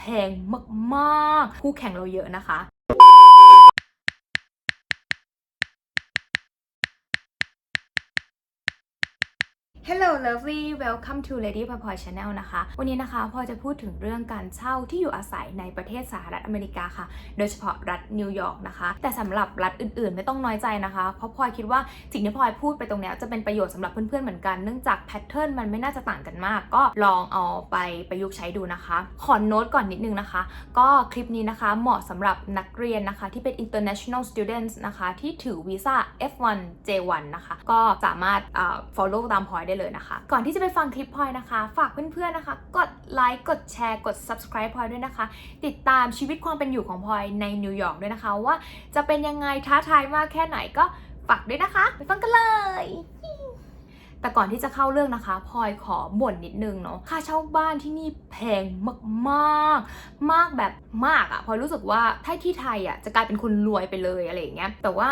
แพงมากๆ คู่แข่งเราเยอะนะคะ Hello lovely welcome to Lady p a p o y Channel นะคะ วันนี้นะคะพอจะพูดถึงเรื่องการเช่าที่อยู่อาศัยในประเทศสหรัฐอเมริกาค่ะ โดยเฉพาะรัฐนิวยอร์กนะคะ แต่สำหรับรัฐอื่นๆ ไม่ต้องน้อยใจนะคะ เพราะพลอยคิดว่าสิ่งที่พลอยพูดไปตรงนี้จะเป็นประโยชน์สำหรับเพื่อนๆ เหมือนกัน เนื่องจากแพทเทิร์นมันไม่น่าจะต่างกันมาก ก็ลองเอาไปประยุกต์ใช้ดูนะคะ ขอโน้ตก่อนนิดนึงนะคะ ก็คลิปนี้นะคะเหมาะสำหรับนักเรียนนะคะที่เป็น international students นะคะที่ถือวีซ่า F1 J1 นะคะ ก็สามารถ follow ตามพลอยได้เลยนะคะ ก่อนที่จะไปฟังคลิปพลอยนะคะ ฝากเพื่อนๆนะคะ กดไลค์กดแชร์กด subscribe พลอยด้วยนะคะ ติดตามชีวิตความเป็นอยู่ของพลอยในนิวยอร์กด้วยนะคะ ว่าจะเป็นยังไงท้าทายมากแค่ไหนก็ฝากด้วยนะคะไปฟังกันเลยแต่ก่อนที่จะเข้าเรื่องนะคะพลอยขอบ่นนิดนึงเนาะค่าเช่าบ้านที่นี่แพงมากๆ มากแบบมากอะพลอยรู้สึกว่าถ้าที่ไทยอะจะกลายเป็นคนรวยไปเลยอะไรอย่างเงี้ยแต่ว่า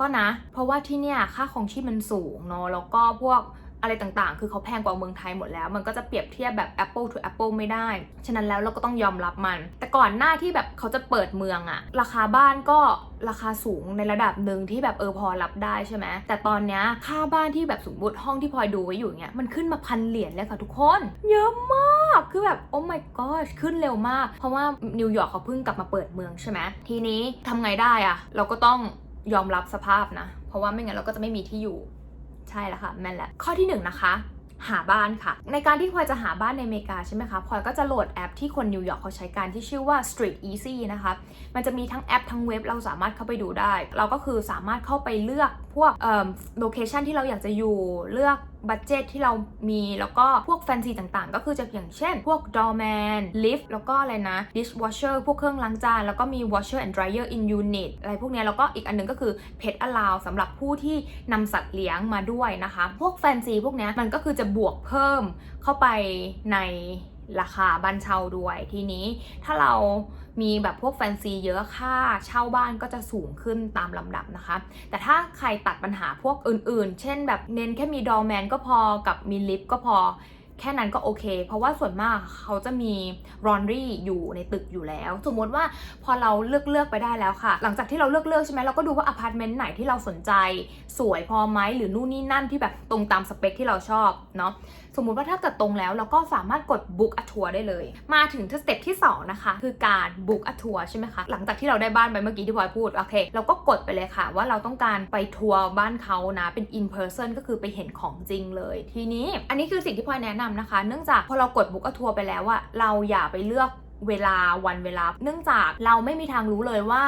ก็นะ เพราะว่าที่เนี่ยค่าของชีพมันสูงเนาะแล้วก็พวก อะไรต่างๆ คือเขาแพงกว่าเมืองไทยหมดแล้ว มันก็จะเปรียบเทียบแบบ Apple to Apple ไม่ได้ ฉะนั้นแล้วเราก็ต้องยอมรับมัน แต่ก่อนหน้าที่แบบเขาจะเปิดเมืองอะราคาบ้านก็ราคาสูงในระดับหนึ่งที่แบบเออพอรับได้ใช่ไหมแต่ตอนนี้ค่าบ้านที่แบบสมมติห้องที่พลอยดูไว้อยู่เนี้ยมันขึ้นมาพันเหรียญเลยค่ะทุกคน เยอะมากคือแบบโอ้ my god ขึ้นเร็วมาก เพราะว่านิวยอร์กเขาเพิ่งกลับมาเปิดเมืองใช่ไหมทีนี้ทำไงได้อะเราก็ต้องยอมรับสภาพนะ เพราะว่าไม่งั้นเราก็จะไม่มีที่อยู่ ใช่แล้วค่ะแม่นแหละข้อที่หนึ่งนะคะหาบ้านค่ะ ในการที่พลอยจะหาบ้านในอเมริกาใช่ไหมคะพลอยก็จะโหลดแอปที่คนนิวยอร์กเขาใช้กันที่ชื่อว่า Street Easy นะคะมันจะมีทั้งแอปทั้งเว็บเราสามารถเข้าไปดูได้ เราก็คือสามารถเข้าไปเลือกพวกเอ่อโลเคชันที่เราอยากจะอยู่เลือก บัตเจตที่เรามีแล้วก็พวกแฟนซีต่างๆ ก็คือจะอย่างเช่น พวก doorman lift แล้วก็อะไรนะดิชวอชเชอร์พวกเครื่องล้างจาน แล้วก็มี washer and dryer in unit อะไรพวกนี้แล้วก็อีกอันหนึงก็คือ pet allow สำหรับผู้ที่นำสัตว์เลี้ยงมาด้วยนะคะ พวกแฟนซีพวกนี้มันก็คือจะบวกเพิ่มเข้าไปใน ราคาบ้านเช่าด้วย ทีนี้ถ้าเรามีแบบพวกแฟนซีเยอะค่าเช่าบ้านก็จะสูงขึ้นตามลำดับนะคะ แต่ถ้าใครตัดปัญหาพวกอื่นๆ เช่นแบบเน้นแค่มีดอแมนก็พอกับมีลิฟต์ก็พอแค่นั้นก็โอเค เพราะว่าส่วนมากเขาจะมีรอนรี่อยู่ในตึกอยู่แล้ว สมมติว่าพอเราเลือกเลือกไปได้แล้วค่ะ หลังจากที่เราเลือกเลือกใช่ไหมเราก็ดูว่าอพาร์ตเมนต์ไหนที่เราสนใจ สวยพอไหมหรือนู่นนี่นั่นที่แบบตรงตามสเปคที่เราชอบเนาะ สมมุติว่าถ้าเกิดตรงแล้วเราก็สามารถกด book a tour ได้เลย มาถึงสเต็ปที่ 2 นะคะ คือการ book a tour ใช่ไหมคะ หลังจากที่เราได้บ้านไปเมื่อกี้ที่พลอยพูด โอเค เราก็กดไปเลยค่ะ ว่าเราต้องการไปทัวร์บ้านเขานะ เป็น in person ก็คือไปเห็นของจริงเลย ทีนี้อันนี้คือสิ่งที่พลอยแนะนำนะคะ เนื่องจากพอเรากด book a tour ไปแล้วอะเราอย่าไปเลือกเวลาวันเวลา เนื่องจากเราไม่มีทางรู้เลยว่า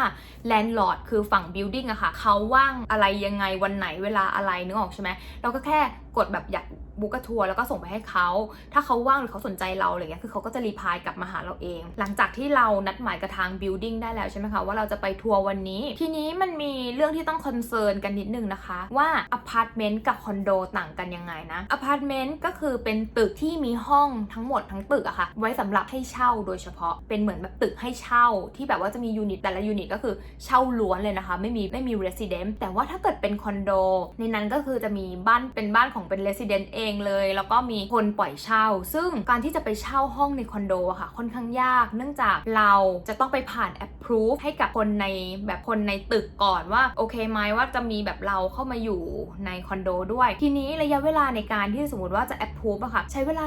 แลนด์ลอร์ดคือฝั่ง building อะค่ะเขาว่างอะไรยังไงวันไหนเวลาอะไรนึกออกใช่ไหมเราก็แค่กดแบบอยากบุ๊กทัวร์แล้วก็ส่งไปให้เขา ถ้าเขาว่างหรือเขาสนใจเราอะไรเงี้ย คือเขาก็จะรีพายกลับมาหาเราเอง หลังจากที่เรานัดหมายกับทาง building ได้แล้วใช่ไหมคะว่าเราจะไปทัวร์วันนี้ ทีนี้มันมีเรื่องที่ต้องคอนเซิร์นกันนิดนึงนะคะ ว่าอพาร์ตเมนต์กับคอนโดต่างกันยังไงนะ อพาร์ตเมนต์ก็คือเป็นตึกที่มีห้องทั้งหมดทั้งตึกอะค่ะ ไว้สำหรับให้เช่าโดยเฉพาะ เป็นเหมือนแบบตึกให้เช่าที่แบบว่าจะมียูนิตแต่ละยูนิตก็คือเช่าล้วนเลยนะคะ ไม่มีไม่มี resident แต่ว่าถ้าเกิดเป็นคอนโดในนั้นก็คือจะมีบ้านเป็นบ้านของเป็น resident เองเลย แล้วก็มีคนปล่อยเช่า ซึ่งการที่จะไปเช่าห้องในคอนโดอะค่ะ ค่อนข้างยาก เนื่องจากเราจะต้องไปผ่าน approve ให้กับคนในแบบคนในตึกก่อนว่าโอเคไหมว่าจะมีแบบเราเข้ามาอยู่ในคอนโดด้วย ทีนี้ระยะเวลาในการที่สมมติว่าจะ approve อะค่ะ ใช้เวลา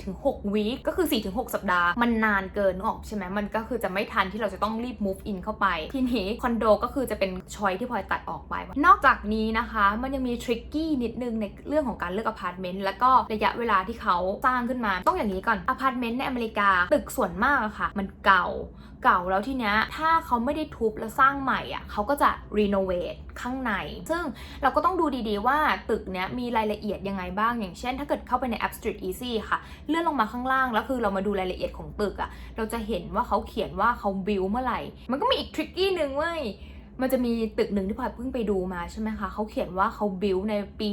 4-6วีคก็คือ 4-6 สัปดาห์ มันนานเกินออกใช่ไหมมันก็คือจะไม่ทันที่เราจะต้องรีบ move in เข้าไป ทีนี้คอนโดก็คือจะเป็นชอยที่พลอยตัดออกไป นอกจากนี้นะคะ มันยังมีทริกกี้นิดนึงในเรื่องของการเลือกอพาร์ตเมนต์แล้วก็ระยะเวลาที่เขาสร้างขึ้นมา ต้องอย่างนี้ก่อนอพาร์ตเมนต์ในอเมริกาตึกส่วนมากอะค่ะ มันเก่าเก่าแล้วทีเนี้ยถ้าเขาไม่ได้ทุบแล้วสร้างใหม่อะเขาก็จะรีโนเวทข้างใน ซึ่งเราก็ต้องดูดีๆว่าตึกเนี้ยมีรายละเอียดยังไงบ้าง อย่างเช่น ถ้าเกิดเข้าไปใน App Street Easy ค่ะ เลื่อนลงมาข้างล่าง แล้วคือเรามาดูรายละเอียดของตึกอะเราจะเห็นว่าเขาเขียนว่าเขาบิวเมื่อไหร่ มันก็มีอีกทริกกี้หนึ่งเว้ย มันจะมีตึกหนึ่งที่พลอยเพิ่งไปดูมาใช่ไหมคะเขาเขียนว่าเขาบิวในปี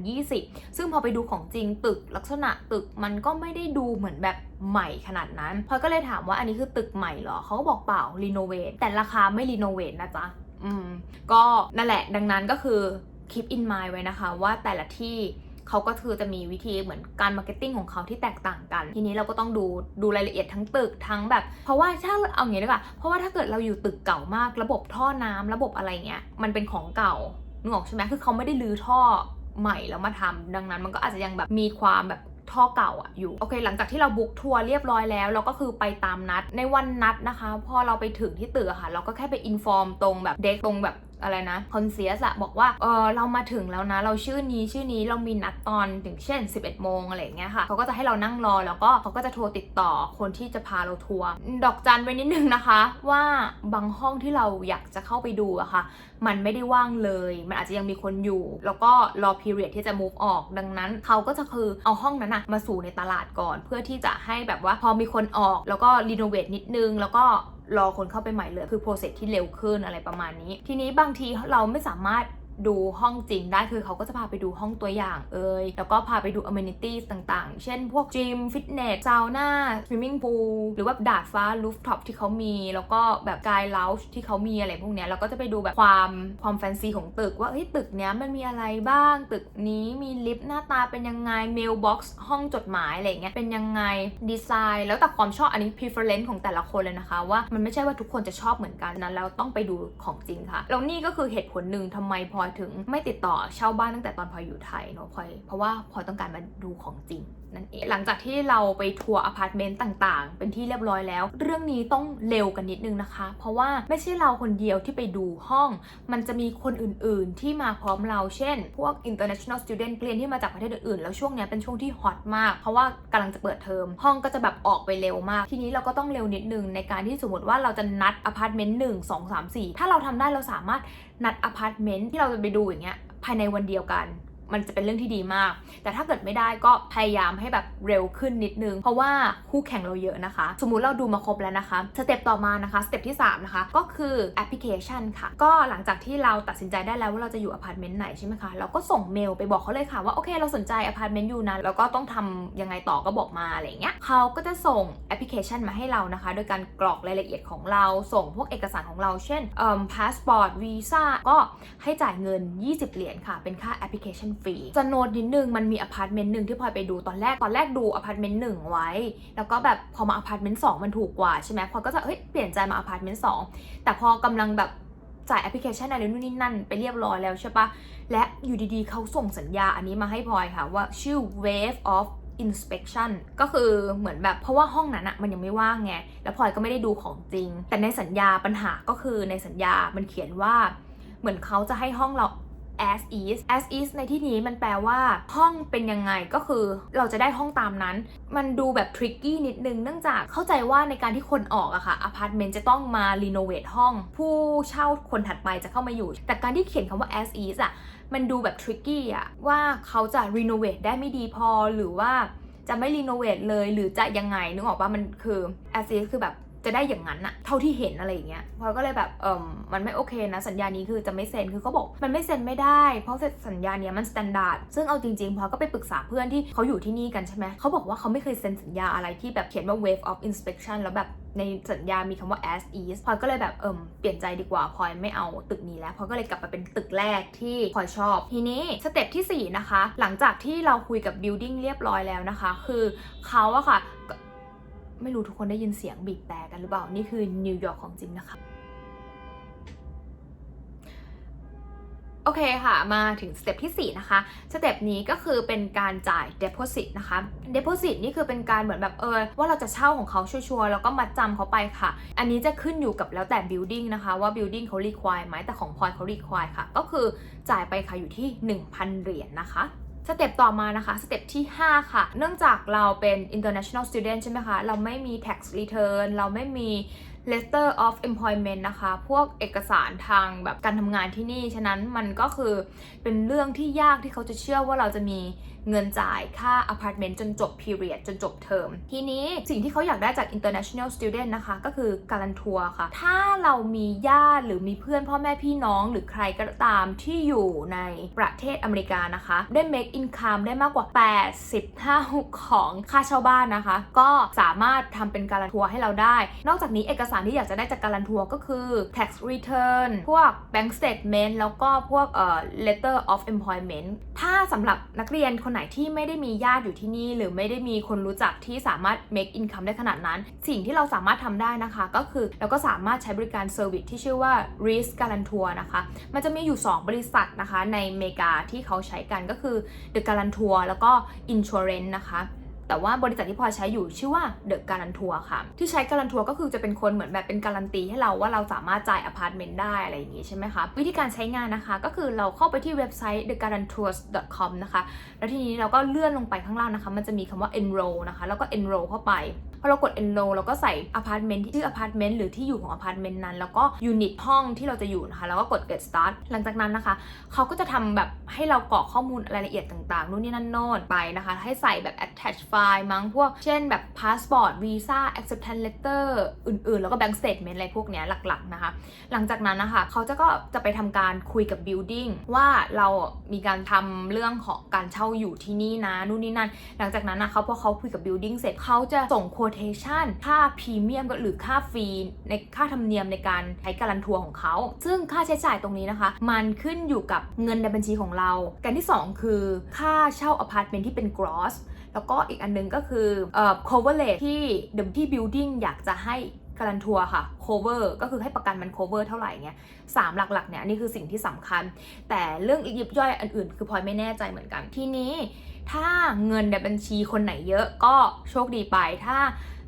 2020 ซึ่งพอไปดูของจริงตึกลักษณะตึกมันก็ไม่ได้ดูเหมือนแบบใหม่ขนาดนั้นพลอยก็เลยถามว่าอันนี้คือตึกใหม่เหรอเขาก็บอกเปล่ารีโนเวทแต่ราคาไม่รีโนเวทนะจ๊ะอืมก็นั่นแหละดังนั้นก็คือ keep in mind ไว้นะคะว่าแต่ละที่ เขาก็คือจะมีวิธีเหมือนการมาร์เก็ตติ้งของเขาที่แตกต่างกัน ทีนี้เราก็ต้องดูดูรายละเอียดทั้งตึกทั้งแบบ เพราะว่าถ้าเอาอย่างนี้ดีกว่าเพราะว่าถ้าเกิดเราอยู่ตึกเก่ามาก ระบบท่อน้ำระบบอะไรเงี้ยมันเป็นของเก่านึกออกใช่ไหมคือเขาไม่ได้รื้อท่อใหม่แล้วมาทำดังนั้นมันก็อาจจะยังแบบมีความแบบท่อเก่าอะอยู่โอเค หลังจากที่เราบุ๊กทัวร์เรียบร้อยแล้วเราก็คือไปตามนัดในวันนัดนะคะ พอเราไปถึงที่ตึกอะค่ะ เราก็แค่ไปอินฟอร์มตรงแบบเด็กตรงแบบ อะไรนะคอนเซียสอะบอกว่าเออเรามาถึงแล้วนะ เราชื่อนี้ชื่อนี้เรามีนัดตอนถึงเช่น 11 โมงอะไรเงี้ยค่ะเขาก็จะให้เรานั่งรอแล้วก็เขาก็จะโทรติดต่อคนที่จะพาเราทัวร์ดอกจันไว้นิดนึงนะคะ ว่าบางห้องที่เราอยากจะเข้าไปดูอะค่ะ มันไม่ได้ว่างเลย มันอาจจะยังมีคนอยู่ แล้วก็รอ period ที่จะ move ออกดังนั้นเขาก็จะคือเอาห้องนั้นอะมาสู่ในตลาดก่อน เพื่อที่จะให้แบบว่าพอมีคนออก แล้วก็รีโนเวทนิดนึงแล้วก็ รอคนเข้าไปใหม่เลย คือโปรเซสที่เร็วขึ้นอะไรประมาณนี้ ทีนี้บางทีเราไม่สามารถ ดูห้องจริงได้คือเขาก็จะพาไปดูห้องตัวอย่างเอ่ยแล้วก็พาไปดู amenities ต่างๆ เช่นพวกจิมฟิตเนสซาวน่า swimming pool หรือว่าดาดฟ้า rooftop ที่เขามี แล้วก็แบบกาย lounge ที่เขามีอะไรพวกเนี้ยเราก็จะไปดูแบบความความแฟนซีของตึกว่าเฮ้ยตึกเนี้ยมันมีอะไรบ้าง ตึกนี้มีลิฟต์หน้าตาเป็นยังไง mailbox ห้องจดหมายอะไรเงี้ยเป็นยังไงดีไซน์ แล้วแต่ความชอบอันนี้ preference ของแต่ละคนเลยนะคะ ว่ามันไม่ใช่ว่าทุกคนจะชอบเหมือนกันนั้นเราต้องไปดูของจริงค่ะแล้วนี่ก็คือเหตุผลหนึ่งทำไมพลอยถึงไม่ติดต่อเช่าบ้านตั้งแต่ตอนพลอยอยู่ไทยเนาะพลอยเพราะว่าพลอยต้องการมาดูของจริงนั่นเองหลังจากที่เราไปทัวร์อพาร์ตเมนต์ต่างๆ เป็นที่เรียบร้อยแล้ว เรื่องนี้ต้องเร็วกันนิดนึงนะคะ เพราะว่าไม่ใช่เราคนเดียวที่ไปดูห้อง มันจะมีคนอื่นๆ ที่มาพร้อมเราเช่น พวก international student เรียนที่มาจากประเทศอื่นๆ แล้วช่วงนี้เป็นช่วงที่ฮอตมาก เพราะว่ากำลังจะเปิดเทอม ห้องก็จะแบบออกไปเร็วมาก ทีนี้เราก็ต้องเร็วนิดนึงในการที่สมมติว่าเราจะนัดอพาร์ตเมนต์หนึ่งสองสามสี่ถ้าเราทำได้เราสามารถนัดอพาร์ตเมนต์ที่เราจะไปดูอย่างเงี้ยภายในวันเดียวกัน มันจะเป็นเรื่องที่ดีมาก แต่ถ้าเกิดไม่ได้ก็พยายามให้แบบเร็วขึ้นนิดนึง เพราะว่าคู่แข่งเราเยอะนะคะ สมมุติเราดูมาครบแล้วนะคะ สเต็ปต่อมานะคะ สเต็ปที่ 3 นะคะ ก็คือแอปพลิเคชันค่ะ ก็หลังจากที่เราตัดสินใจได้แล้วว่าเราจะอยู่อพาร์ตเมนต์ไหนใช่ไหมคะ เราก็ส่งเมลไปบอกเขาเลยค่ะว่าโอเคเราสนใจอพาร์ตเมนต์อยู่นะแล้วก็ต้องทำยังไงต่อก็บอกมาอะไรเงี้ยเขาก็จะส่งแอปพลิเคชันมาให้เรานะคะ โดยการกรอกรายละเอียดของเรา ส่งพวกเอกสารของเรา เช่นเอ่อพาสปอร์ตวีซ่าก็ให้จ่ายเงิน 20 เหรียญค่ะ เป็นค่าแอปพลิเคชันฟรี จะโน้ตนิดนึงมันมีอพาร์ตเมนต์หนึ่งที่พลอยไปดูตอนแรกตอนแรกดูอพาร์ตเมนต์หนึ่งไว้ แล้วก็แบบพอมาอพาร์ตเมนต์สองมันถูกกว่าใช่ไหมพลอยก็จะเฮ้ยเปลี่ยนใจมาอพาร์ตเมนต์สองแต่พอกำลังแบบจ่ายแอปพลิเคชันอะไรนู่นนี่นั่นไปเรียบร้อยแล้วใช่ปะและอยู่ดีๆเขาส่งสัญญาอันนี้มาให้พลอยค่ะว่าชื่อ wave of inspection ก็คือเหมือนแบบเพราะว่าห้องนั้นอะมันยังไม่ว่างไง แล้วพลอยก็ไม่ได้ดูของจริง แต่ในสัญญาปัญหาก็คือในสัญญามันเขียนว่า เหมือนเขาจะให้ห้องเรา as is as is ในที่นี้มันแปลว่าห้องเป็นยังไงก็คือเราจะได้ห้องตามนั้น มันดูแบบ tricky นิดนึงเนื่องจากเข้าใจว่าในการที่คนออกอะค่ะอพาร์ตเมนต์จะต้องมารีโนเวทห้อง ผู้เช่าคนถัดไปจะเข้ามาอยู่ แต่การที่เขียนคำว่า as is อะมันดูแบบ tricky อะว่าเขาจะรีโนเวทได้ไม่ดีพอหรือว่าจะไม่รีโนเวทเลยหรือจะยังไงนึกออกว่ามันคือ as is คือแบบ จะได้อย่างนั้นอะเท่าที่เห็นอะไรอย่างเงี้ยพลอยก็เลยแบบเออมันไม่โอเคนะสัญญานี้คือจะไม่เซ็นคือเขาบอกมันไม่เซ็นไม่ได้ เพราะสัญญาเนี้ยมันสแตนดาร์ดซึ่งเอาจริงๆพลอยก็ไปปรึกษาเพื่อนที่เขาอยู่ที่นี่กันใช่ไหมเขาบอกว่าเขาไม่เคยเซ็นสัญญาอะไรที่แบบเขียนว่า wave of inspection แล้วแบบในสัญญามีคำว่า as is พลอยก็เลยแบบเอิมเปลี่ยนใจดีกว่าพลอยไม่เอาตึกนี้แล้วพลอยก็เลยกลับมาเป็นตึกแรกที่พลอยชอบ ทีนี้สเต็ปที่ 4 นะคะ หลังจากที่เราคุยกับ building เรียบร้อยแล้วนะคะ คือเขาอะค่ะ ไม่รู้ทุกคนได้ยินเสียงบีบแต่กันหรือเปล่า นี่คือนิวยอร์กของจริงนะคะ โอเคค่ะ มาถึงสเต็ปที่ 4 นะคะ สเต็ปนี้ก็คือเป็นการจ่าย Deposit นะคะ Deposit นี่คือเป็นการเหมือนแบบเออว่าเราจะเช่าของเขาชัวร์ๆแล้วก็มาจำเขาไปค่ะ อันนี้จะขึ้นอยู่กับแล้วแต่ building นะคะ ว่า building เขา require ไหมแต่ของพลอยเขา require ค่ะ ก็คือจ่ายไปค่ะอยู่ที่ 1,000 เหรียญนะคะ สเต็ปต่อมานะคะ สเต็ปที่ 5 ค่ะ เนื่องจากเราเป็น international student ใช่ไหมคะ เราไม่มี tax return เราไม่มี letter of employment นะคะ พวกเอกสารทางแบบการทำงานที่นี่ ฉะนั้นมันก็คือเป็นเรื่องที่ยากที่เขาจะเชื่อว่าเราจะมี เงินจ่ายค่าอพาร์ตเมนต์จนจบ period จนจบเทอม ทีนี้สิ่งที่เขาอยากได้จาก international student นะคะ ก็คือการันทัวร์ค่ะ ถ้าเรามีญาติหรือมีเพื่อนพ่อแม่พี่น้องหรือใครก็ตามที่อยู่ในประเทศอเมริกานะคะ ได้ make income ได้มากกว่า80เท่าของค่าเช่าบ้านนะคะ ก็สามารถทำเป็นการันทัวร์ให้เราได้ นอกจากนี้เอกสารที่อยากจะได้จากการันทัวร์ก็คือ tax return พวก bank statement แล้วก็พวกเอ่อ letter of employment ถ้าสำหรับนักเรียนคนไหนไหนที่ไม่ได้มีญาติอยู่ที่นี่ หรือไม่ได้มีคนรู้จักที่สามารถ make income ได้ขนาดนั้น สิ่งที่เราสามารถทำได้นะคะ ก็คือเราก็สามารถใช้บริการเซอร์วิสที่ชื่อว่า Risk Guarantor นะคะ มันจะมีอยู่ 2 บริษัทนะคะในอเมริกาที่เขาใช้กันก็คือ The Guarantor แล้วก็ Insurance นะคะ แต่ว่าบริษัทที่พลอยใช้อยู่ชื่อว่าเดอะการันทัวค่ะ ที่ใช้การันทัวก็คือจะเป็นคนเหมือนแบบเป็นการันตีให้เราว่าเราสามารถจ่ายอพาร์ตเมนต์ได้อะไรอย่างงี้ใช่ไหมคะวิธีการใช้งานนะคะ ก็คือเราเข้าไปที่เว็บไซต์ thegarantours.com นะคะแล้วทีนี้เราก็เลื่อนลงไปข้างล่างนะคะ มันจะมีคำว่า enroll นะคะ แล้วก็ enroll เข้าไป พอเรากด enroll เราก็ใส่อพาร์ตเมนต์ที่ชื่ออพาร์ตเมนต์หรือที่อยู่ของอพาร์ตเมนต์นั้น แล้วก็ยูนิตห้องที่เราจะอยู่นะคะ แล้วก็กด get start หลังจากนั้นนะคะ เขาก็จะทำแบบให้เรากรอกข้อมูลรายละเอียดต่างๆนู่นนี่นั่นโน่นไปนะคะ ให้ใส่แบบ attach file มั้งพวก เช่นแบบ passport visa acceptance letter อื่นๆ แล้วก็ bank statement อะไรพวกเนี้ยหลักๆนะคะ หลังจากนั้นนะคะเขาจะก็จะไปทำการคุยกับ building ว่าเรามีการทำเรื่องของการเช่าอยู่ที่นี่นะนู่นนี่นั่น หลังจากนั้นนะเขาพอเขาคุยกับ building เสร็จเขาจะส่ง quotation ค่าพรีเมียมหรือค่าฟรีในค่าธรรมเนียมในการใช้การันทัวร์ของเขา ซึ่งค่าใช้จ่ายตรงนี้นะคะ มันขึ้นอยู่กับเงินในบัญชีของเรากันที่ 2 คือค่าเช่าอพาร์ตเมนต์ที่เป็น gross แล้วก็อีกอันนึงก็คือเอ่อ coverage ที่เดิมที่ building อยากจะให้การันทัวร์ค่ะ cover ก็คือให้ประกันมัน cover เท่าไหร่เงี้ยสามหลักๆเนี่ยนี่คือสิ่งที่สำคัญ แต่เรื่องยิบย่อยอันอื่น คือพลอยไม่แน่ใจเหมือนกัน ทีนี้ ถ้าเงินในบัญชีคนไหนเยอะก็โชคดีไปถ้า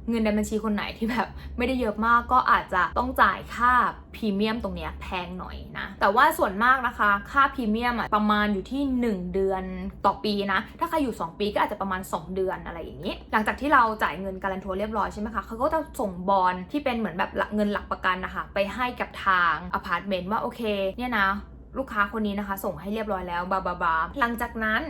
เงินในบัญชีคนไหนที่แบบไม่ได้เยอะมากก็อาจจะต้องจ่ายค่าพรีเมียมตรงเนี้ยแพงหน่อยนะ แต่ว่าส่วนมากนะคะ ค่าพรีเมียมอะประมาณอยู่ที่ 1 เดือนต่อปีนะ ถ้าใครอยู่ 2 ปีก็อาจจะประมาณ 2 เดือนอะไรอย่างนี้ หลังจากที่เราจ่ายเงินการันทัวเรียบร้อยใช่ไหมคะเขาก็จะส่งบอลที่เป็นเหมือนแบบเงินหลักประกันนะคะไปให้กับทางอพาร์ตเมนต์ว่าโอเค เนี่ยนะ ลูกค้าคนนี้นะคะ ส่งให้เรียบร้อยแล้วบาบาบาหลังจากนั้น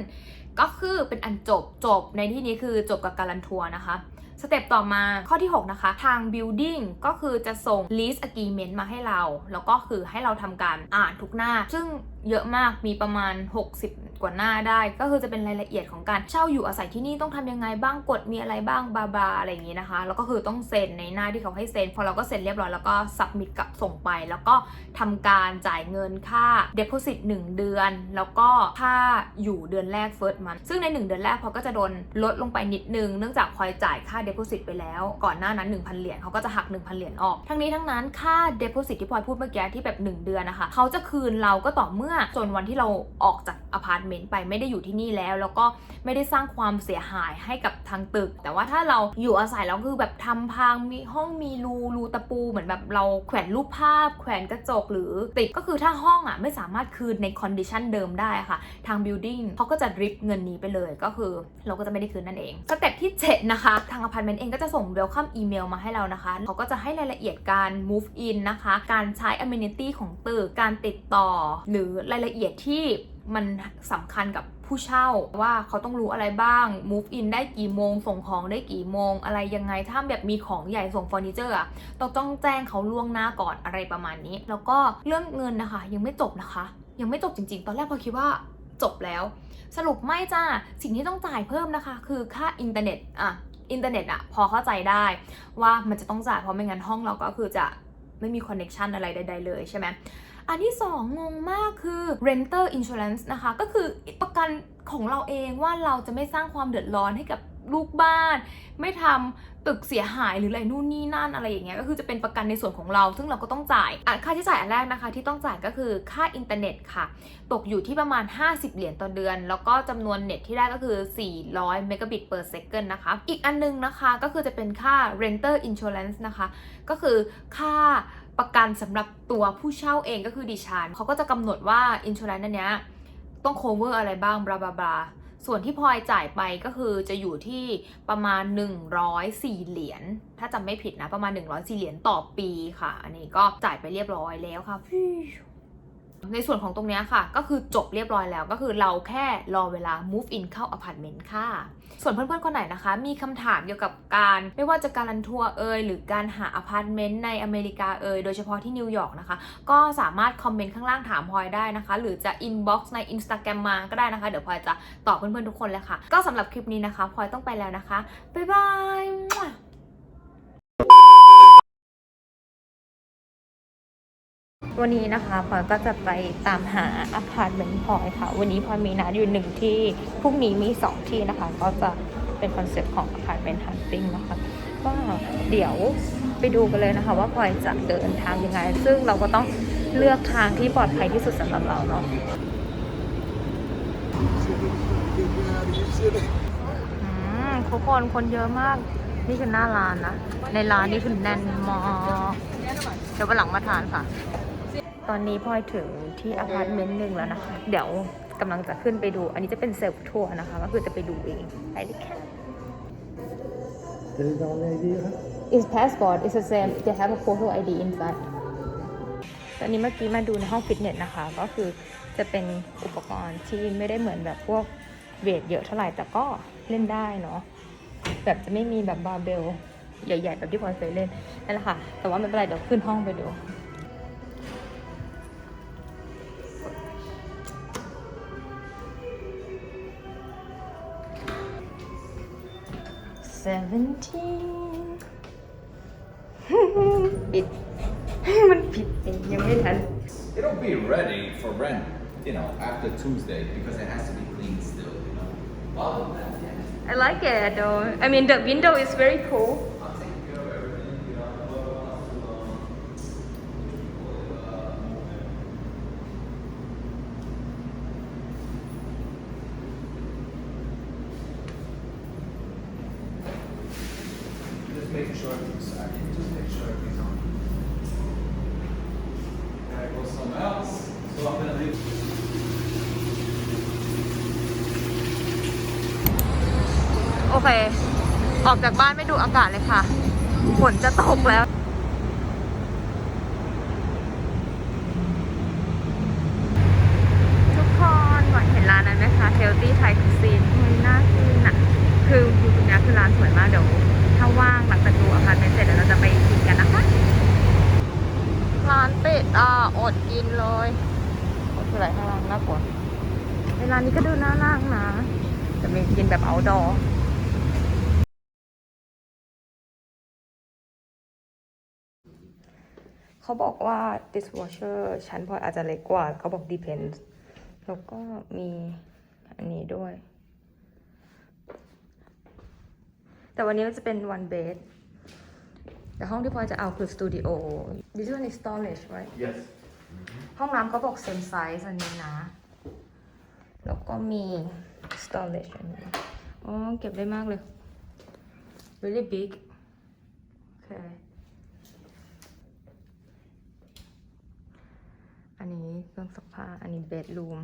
ก็คือเป็นอันจบจบในที่นี้คือจบกับการันทัวร์นะคะสเต็ปต่อมาข้อที่ 6 นะคะ ทาง building ก็คือจะส่ง lease agreement มาให้เรา แล้วก็คือให้เราทำการอ่านทุกหน้า ซึ่ง เยอะมากมีประมาณ 60 กว่าหน้าได้ ก็คือจะเป็นรายละเอียดของการเช่าอยู่อาศัยที่นี่ต้องทำยังไงบ้างกฎมีอะไรบ้างบาบาอะไรอย่างนี้นะคะ แล้วก็คือต้องเซ็นในหน้าที่เขาให้เซ็นพอเราก็เซ็นเรียบร้อยแล้วก็ submit กับส่งไป แล้วก็ทำการจ่ายเงินค่า deposit 1 เดือน แล้วก็ค่าอยู่เดือนแรก first month ซึ่งใน 1 เดือนแรกพอก็จะโดนลดลงไปนิดนึงเนื่องจากพลอยจ่ายค่า deposit ไปแล้ว ก่อนหน้านั้น 1,000 เหรียญเขาก็จะหัก 1,000 เหรียญออก ทั้งนี้ทั้งนั้นค่า deposit ที่พลอยพูดเมื่อกี้ที่แบบ 1 เดือนนะคะเขาจะคืนเราก็ต่อเมื่อจนวันที่เราออกจากอพาร์ตเมนต์ไปไม่ได้อยู่ที่นี่แล้ว แล้วก็ไม่ได้สร้างความเสียหายให้กับทางตึก แต่ว่าถ้าเราอยู่อาศัยแล้วคือแบบทำพังมีห้องมีรูรูตะปู เหมือนแบบเราแขวนรูปภาพ แขวนกระจกหรือติดก็คือถ้าห้องอะไม่สามารถคืนในคอนดิชันเดิมได้ค่ะ ทาง building เขาก็จะริบเงินนี้ไปเลยก็คือ เราก็จะไม่ได้คืนนั่นเองสเต็ปที่ 7 นะคะ ทางอพาร์ตเมนต์เองก็จะส่ง welcome email มาให้เรานะคะเขาก็จะให้รายละเอียดการ move in นะคะ การใช้ amenity ของตึกการติดต่อ หรือรายละเอียดที่มันสำคัญกับผู้เช่าว่าเขาต้องรู้อะไรบ้าง move in ได้กี่โมง ส่งของได้กี่โมง อะไรยังไง ถ้าแบบมีของใหญ่ส่งเฟอร์นิเจอร์อะต้องต้องแจ้งเขาล่วงหน้าก่อนอะไรประมาณนี้ แล้วก็เรื่องเงินนะคะ ยังไม่จบนะคะ ยังไม่จบจริง ๆ ตอนแรกพอคิดว่าจบแล้ว สรุปไม่จ้า สิ่งที่ต้องจ่ายเพิ่มนะคะ คือค่าอินเทอร์เน็ตอะอินเทอร์เน็ตอะพอเข้าใจได้ว่ามันจะต้องจ่ายเพราะไม่งั้นห้องเราก็คือจะไม่มีคอนเน็ชันอะไรใดๆเลยใช่ไหม อันที่สองงงมากคือ renter insurance นะคะ ก็คือประกันของเราเองว่าเราจะไม่สร้างความเดือดร้อนให้กับลูกบ้าน ไม่ทำตึกเสียหายหรืออะไรนู่นนี่นั่นอะไรอย่างเงี้ยก็คือจะเป็นประกันในส่วนของเรา ซึ่งเราก็ต้องจ่ายอะค่าที่จ่ายอันแรกนะคะ ที่ต้องจ่ายก็คือค่าอินเทอร์เน็ตค่ะ ตกอยู่ที่ประมาณ 50 เหรียญต่อเดือน แล้วก็จำนวนเน็ตที่ได้ก็คือ 400เมกะบิต per second นะคะ อีกอันนึงนะคะก็คือจะเป็นค่า renter insurance นะคะ ก็คือค่า ประกันสำหรับตัวผู้เช่าเองก็คือดิฉันเขาก็จะกำหนดว่าอินชูรันนั้นเนี้ยต้อง cover อะไรบ้างบลาบลาบลาส่วนที่พลอยจ่ายไปก็คือจะอยู่ที่ประมาณ 104 เหรียญ ถ้าจำไม่ผิดนะ ประมาณ 104 เหรียญต่อปีค่ะ อันนี้ก็จ่ายไปเรียบร้อยแล้วค่ะ ในส่วนของตรงนี้ค่ะ ก็คือจบเรียบร้อยแล้วก็คือเราแค่รอเวลา move in เข้าอพาร์ตเมนต์ค่ะ ส่วนเพื่อนๆคนไหนนะคะ มีคำถามเกี่ยวกับการไม่ว่าจะการันทัวร์เอ่ยหรือการหาอพาร์ตเมนต์ในอเมริกาเอ่ยโดยเฉพาะที่นิวยอร์กนะคะ ก็สามารถคอมเมนต์ข้างล่างถามพลอยได้นะคะ หรือจะ inbox ใน Instagram มาก็ได้นะคะ เดี๋ยวพลอยจะตอบเพื่อนๆทุกคนเลยค่ะ ก็สำหรับคลิปนี้นะคะพลอยต้องไปแล้วนะคะบ๊ายบาย วันนี้นะคะพลอยก็จะไปตามหาอพาร์ตเมนต์พลอยค่ะ วันนี้พลอยมีนัดอยู่หนึ่งที่พรุ่งนี้มีสองที่นะคะ ก็จะเป็นคอนเซ็ปต์ของอพาร์ตเมนต์ฮันติ้งนะคะก็เดี๋ยวไปดูกันเลยนะคะ ว่าพลอยจะเดินทางยังไง ซึ่งเราก็ต้องเลือกทางที่ปลอดภัยที่สุดสำหรับเราเนาะอืมทุกคนคนเยอะมาก นี่คือหน้าร้านนะ ในร้านนี่คือแน่นมากเดี๋ยววันหลังมาทานค่ะ ตอนนี้พลอยถึงที่อพาร์ตเมนต์หนึ่งแล้วนะคะ เดี๋ยวกำลังจะขึ้นไปดู อันนี้จะเป็นเซลฟ์ทัวร์นะคะ ก็คือจะไปดูเองไปเลยค่ะ Is it on the ID? huh? Is passport is the same they have a photo ID inside ตอนนี้เมื่อกี้มาดูในห้องฟิตเนสนะคะ ก็คือจะเป็นอุปกรณ์ที่ไม่ได้เหมือนแบบพวกเวทเยอะเท่าไหร่ แต่ก็เล่นได้เนาะ แบบจะไม่มีแบบบาร์เบลใหญ่ๆ แบบที่พลอยเคยเล่นนั่นแหละค่ะ แต่ว่าไม่เป็นไรเดี๋ยวขึ้นห้องไปดู seventeen ปิด มันผิดเองยังไม่ทัน It'll be ready for rent, you know, after Tuesday because it has to be clean still, you know. Other than that, yeah. I like it though. I mean, the window is very cool. โอเค ออกจากบ้านไม่ดูอากาศเลยค่ะ ฝนจะตกแล้ว ทุกคนหวานเห็นร้านนั้นไหมคะ Healthy Thai Cuisine มันน่ากินอะ คืออยู่ตรงเนี้ยคือร้านสวยมาก เดี๋ยว ถ้าว่างหลังจากดูอาคารเมนเสร็จเดี๋ยวเราจะไปกินกันนะคะ ร้านเป็ดอะ อดกินเลยอดคืออะไรข้างล่างน่ากลัวในร้านนี้ก็ดูน่ารักนะ แต่มีกินแบบ outdoor เขาบอกว่า dishwasher ชั้นพลอยอาจจะเล็กกว่า เขาบอก depends แล้วก็มีอันนี้ด้วย แต่วันนี้มันจะเป็น one bed แต่ห้องที่พลอยจะเอาคือ studio this one is storage right Yes. ห้องน้ำเขาบอก same size อันนี้นะ แล้วก็มี storage อันนี้อ๋อเก็บได้มากเลย really big โอันนี้เครื่องซักผ้า อันนี้ bedroom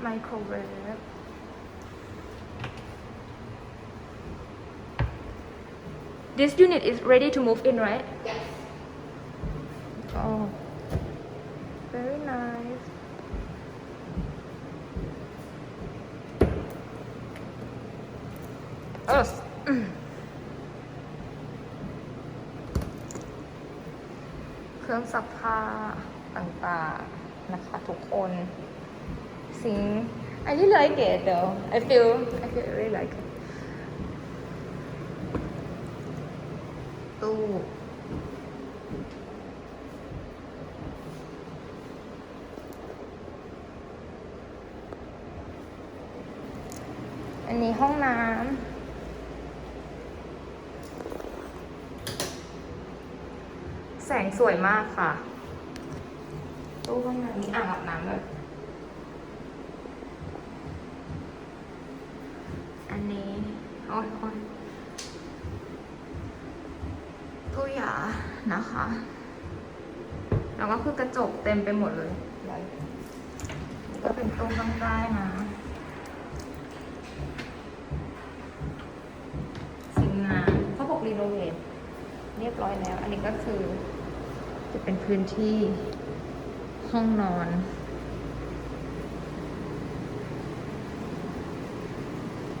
ไมโครเวฟ This unit is ready to move in, right? Yes. Oh, very nice. Oh. เครื่องซักผ้าต่างๆนะคะทุกคน สิง I really like it though I feel I feel really like it ตู้ อันนี้ห้องน้ำแสงสวยมากค่ะ ตู้ห้องน้ำมีอ่างอาบน้ำด้วยอันนี้โอ้ยโอ้ย ตู้ยานะคะ แล้วก็คือกระจกเต็มไปหมดเลย ก็เป็นตู้ข้างใต้นะ สิ่งงานเขาบอกรีโนเวทเรียบร้อยแล้ว อันนี้ก็คือ จะเป็นพื้นที่ห้องนอน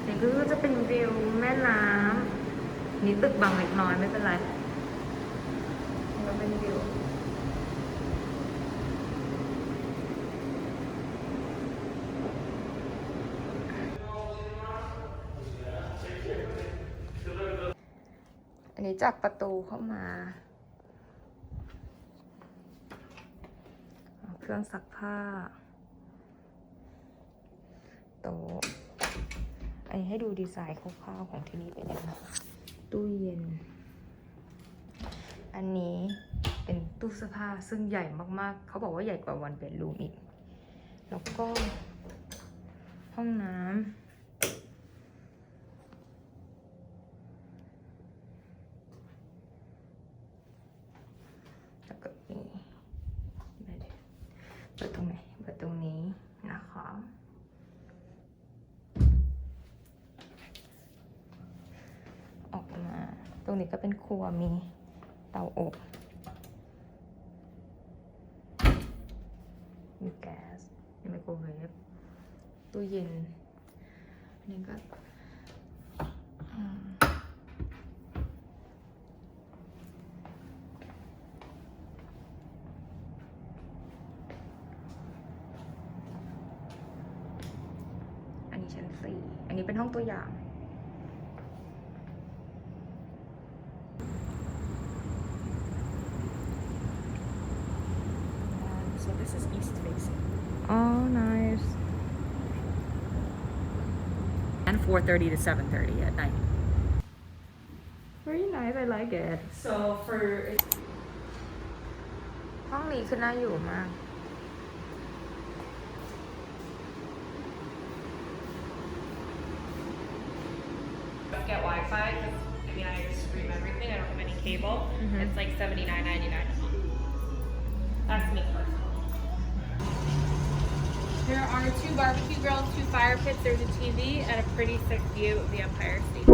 นี่ก็จะเป็นวิวแม่น้ำนี่ตึกบางเล็กน้อยไม่เป็นไร เป็นวิวอันนี้จากประตูเข้ามา เครื่องซักผ้าโต๊ะอันนี้ให้ดูดีไซน์คร่าวๆของที่นี่เป็นยังไงตู้เย็น อันนี้ เป็นตู้เสื้อผ้าซึ่งใหญ่มากๆ เขาบอกว่าใหญ่กว่าวันเบดรูมอีก แล้วก็ห้องน้ำแล้วก็นี่เปิดตรงไหนเปิดตรงนี้นะคะออกมา ตรงนี้ก็เป็นครัวมีเตาอบ มีแก๊สมีไมโครเวฟตู้เย็นอันนี้ก็อันนี้ชั้นสี่อันนี้เป็นห้องตัวอย่าง 4:30 to 7:30 at night. Very nice. I like it. So for ห้องนี้คือน่าอยู่มาก get Wi-Fi because I mean I just stream everything. I don't have any cable. Mhm. It's like seventy nine ninety nine a month. That's me personally. There are two barbecue grills, two fire pits. There's a TV and a pretty sick view of the Empire State.